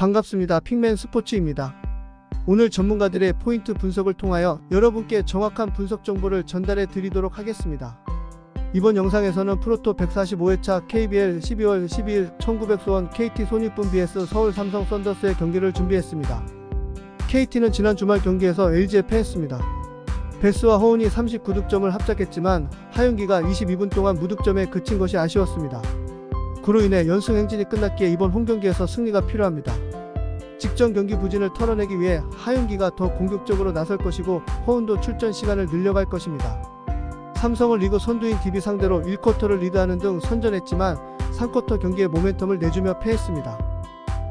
반갑습니다. 핑맨 스포츠입니다. 오늘 전문가들의 포인트 분석을 통하여 여러분께 정확한 분석 정보를 전달해 드리도록 하겠습니다. 이번 영상에서는 프로토 145회차 KBL 12월 12일 1900수원 KT 손익분 vs 서울 삼성 썬더스의 경기를 준비했습니다. KT는 지난 주말 경기에서 LG에 패했습니다. 베스와 허운이 39득점을 합작했지만 하윤기가 22분 동안 무득점에 그친 것이 아쉬웠습니다. 그로 인해 연승 행진이 끝났기에 이번 홈 경기에서 승리가 필요합니다. 직전 경기 부진을 털어내기 위해 하윤기가 더 공격적으로 나설 것이고 허운도 출전 시간을 늘려갈 것입니다. 삼성을 리그 선두인 DB 상대로 1쿼터를 리드하는 등 선전했지만 3쿼터 경기에 모멘텀을 내주며 패했습니다.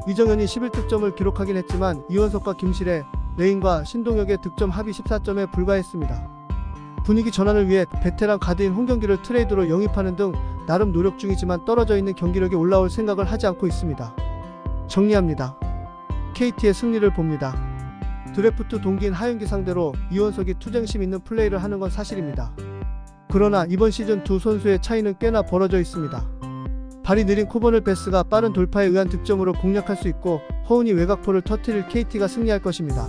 이정현이 11득점을 기록하긴 했지만 이원석과 김실의 레인과 신동혁의 득점 합이 14점에 불과했습니다. 분위기 전환을 위해 베테랑 가드인 홍경기를 트레이드로 영입하는 등 나름 노력 중이지만 떨어져 있는 경기력이 올라올 생각을 하지 않고 있습니다. 정리합니다. KT의 승리를 봅니다. 드래프트 동기인 하윤기 상대로 이원석이 투쟁심 있는 플레이를 하는 건 사실입니다. 그러나 이번 시즌 두 선수의 차이는 꽤나 벌어져 있습니다. 발이 느린 코버널 베스가 빠른 돌파에 의한 득점으로 공략할 수 있고 허운이 외곽포를 터트릴 KT가 승리할 것입니다.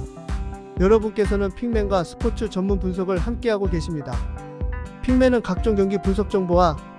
여러분께서는 핑맨과 스포츠 전문 분석을 함께하고 계십니다. 핑맨은 각종 경기 분석 정보와